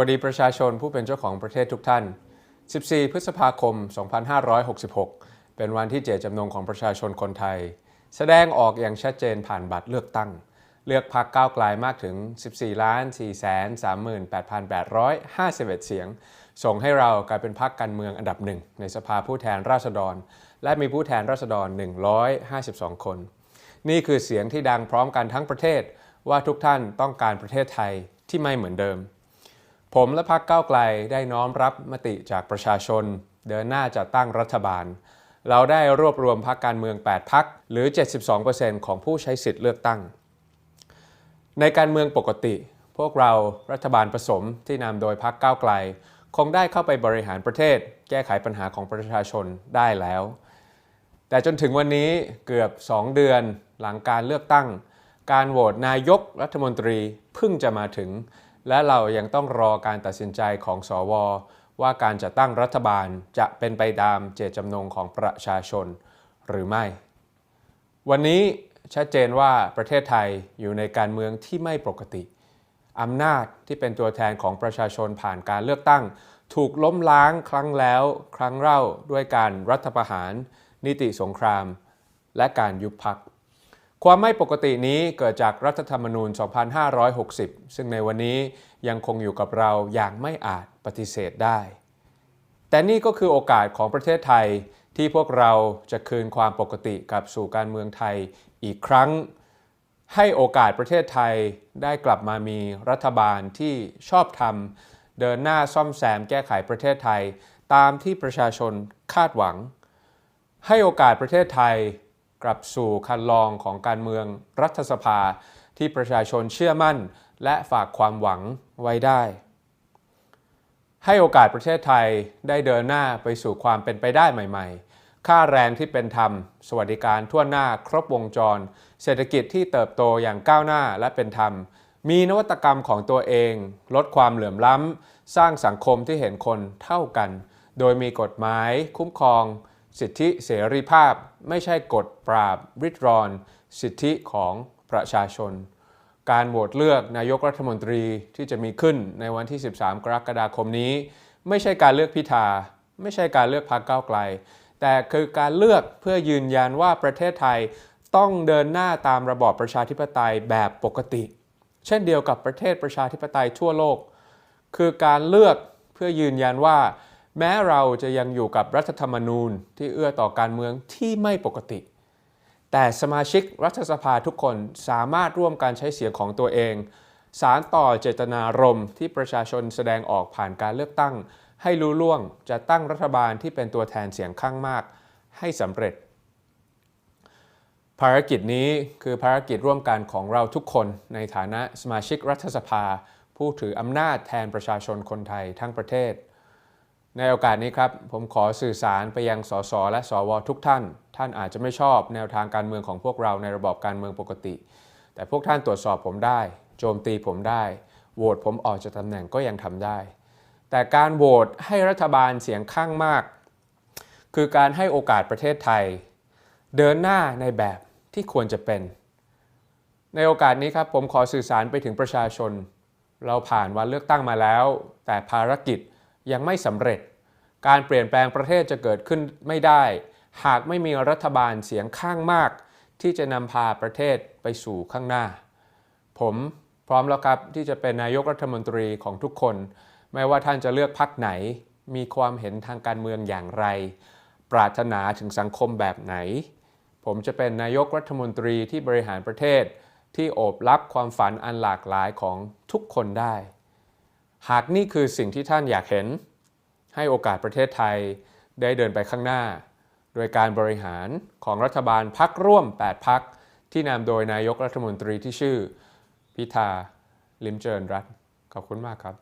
วัสดีประชาชนผู้เป็นเจ้าของประเทศทุกท่าน 14 พฤษภาคม 2566 เป็นวันที่เจตจำนงของประชาชนคนไทย แสดงออกอย่างชัดเจนผ่านบัตรเลือกตั้ง เลือกพรรคก้าวไกลมากถึง 14 ล้าน 4 3 8 8 5 1 เสียง ส่งให้เรากลายเป็นพรรคการเมืองอันดับหนึ่งในสภาผู้แทนราษฎร และมีผู้แทนราษฎร 152 คน นี่คือเสียงที่ดังพร้อมกันทั้งประเทศว่าทุกท่านต้องการประเทศไทยที่ไม่เหมือนเดิม ผมและพรรคก้าวไกลได้น้อมรับมติจากประชาชน เดินหน้าจัดตั้งรัฐบาล เราได้รวบรวมพรรคการเมือง 8พรรคหรือ 72%ของผู้ใช้สิทธิ์เลือกตั้ง ในการเมืองปกติ พวกเรารัฐบาลผสมที่นำโดยพรรคก้าวไกล คงได้เข้าไปบริหารประเทศ แก้ไขปัญหาของประชาชนได้แล้ว แต่จนถึงวันนี้เกือบ 2 เดือนหลังการเลือกตั้ง การโหวตนายกรัฐมนตรีเพิ่งจะมาถึง และเรายังต้องรอการตัดสินใจของสว ว่าการจัดตั้งรัฐบาลจะเป็นไปตามเจตจำนงของประชาชนหรือไม่ วันนี้ชัดเจนว่าประเทศไทยอยู่ในการเมืองที่ไม่ปกติอำนาจที่เป็นตัวแทนของประชาชนผ่านการเลือกตั้ง ถูกล้มล้างครั้งแล้ว ครั้งเล่าด้วยการรัฐประหาร นิติสงคราม และการยุบพัก ความไม่ปกตินี้เกิดจากรัฐธรรมนูญ 2560 ซึ่งในวันนี้ยังคงอยู่กับเราอย่างไม่อาจปฏิเสธได้ แต่นี่ก็คือโอกาสของประเทศไทยที่พวกเราจะคืนความปกติกลับสู่การเมืองไทยอีกครั้ง ให้โอกาสประเทศไทยได้กลับมามีรัฐบาลที่ชอบธรรมเดินหน้าซ่อมแซมแก้ไขประเทศไทย ตามที่ประชาชนคาดหวัง ให้โอกาสประเทศไทย กลับสู่คันลองของการเมืองรัฐสภาที่ประชาชนเชื่อมั่น และฝากความหวังไว้ได้ ให้โอกาสประเทศไทยได้เดินหน้าไปสู่ความเป็นไปได้ใหม่ ๆ ค่าแรงที่เป็นธรรม สวัสดิการทั่วหน้าครบวงจร เศรษฐกิจที่เติบโตอย่างก้าวหน้าและเป็นธรรม มีนวัตกรรมของตัวเอง ลดความเหลื่อมล้ำ สร้างสังคมที่เห็นคนเท่ากัน โดยมีกฎหมาย คุ้มครอง สิทธิเสรีภาพไม่ใช่กฎปราบริดรอน สิทธิของประชาชน การโหวตเลือกนายกรัฐมนตรีที่จะมีขึ้นในวันที่ 13 กรกฎาคมนี้ ไม่ใช่การเลือกพิธา ไม่ใช่การเลือกพรรคก้าวไกล แต่คือการเลือกเพื่อยืนยันว่าประเทศไทยต้องเดินหน้าตามระบอบประชาธิปไตยแบบปกติ เช่นเดียวกับประเทศประชาธิปไตยทั่วโลก คือการเลือกเพื่อยืนยันว่า แม้เราจะยังอยู่กับรัฐธรรมนูญที่เอื้อต่อการเมืองที่ไม่ปกติ แต่สมาชิกรัฐสภาทุกคนสามารถร่วมการใช้เสียงของตัวเอง สารต่อเจตนารมณ์ที่ประชาชนแสดงออกผ่านการเลือกตั้ง ให้รู้ล่วงจะตั้งรัฐบาลที่เป็นตัวแทนเสียงข้างมาก ให้สำเร็จ ภารกิจนี้คือภารกิจร่วมกันของเราทุกคนในฐานะสมาชิกรัฐสภา ผู้ถืออำนาจแทนประชาชนคนไทยทั้งประเทศ ในโอกาสนี้ครับผมขอสื่อสารไปยังสสและสวทุกท่าน ท่านอาจจะไม่ชอบแนวทางการเมืองของพวกเราในระบอบการเมืองปกติ แต่พวกท่านตรวจสอบผมได้ โจมตีผมได้โหวตผมออกจากตำแหน่งก็ยังทำได้ แต่การโหวตให้รัฐบาลเสียงข้างมาก คือการให้โอกาสประเทศไทย เดินหน้าในแบบที่ควรจะเป็น ในโอกาสนี้ครับผมขอสื่อสารไปถึงประชาชน เราผ่านวันเลือกตั้งมาแล้ว แต่ภารกิจ ยังไม่สำเร็จ การเปลี่ยนแปลงประเทศจะเกิดขึ้นไม่ได้ หากไม่มีรัฐบาลเสียงข้างมาก ที่จะนำพาประเทศไปสู่ข้างหน้า ผมพร้อมแล้วครับที่จะเป็นนายกรัฐมนตรีของทุกคน ไม่ว่าท่านจะเลือกพักไหน มีความเห็นทางการเมืองอย่างไร ปรารถนาถึงสังคมแบบไหน ผมจะเป็นนายกรัฐมนตรีที่บริหารประเทศ ที่โอบรับความฝันอันหลากหลายของทุกคนได้ หากนี่คือสิ่งที่ท่านอยากเห็น ให้โอกาสประเทศไทยได้เดินไปข้างหน้า โดยการบริหารของรัฐบาลพักร่วม 8 พักที่นำโดยนายกรัฐมนตรีที่ชื่อ พิธาลิมเจริญรัตน์ขอบคุณมากครับ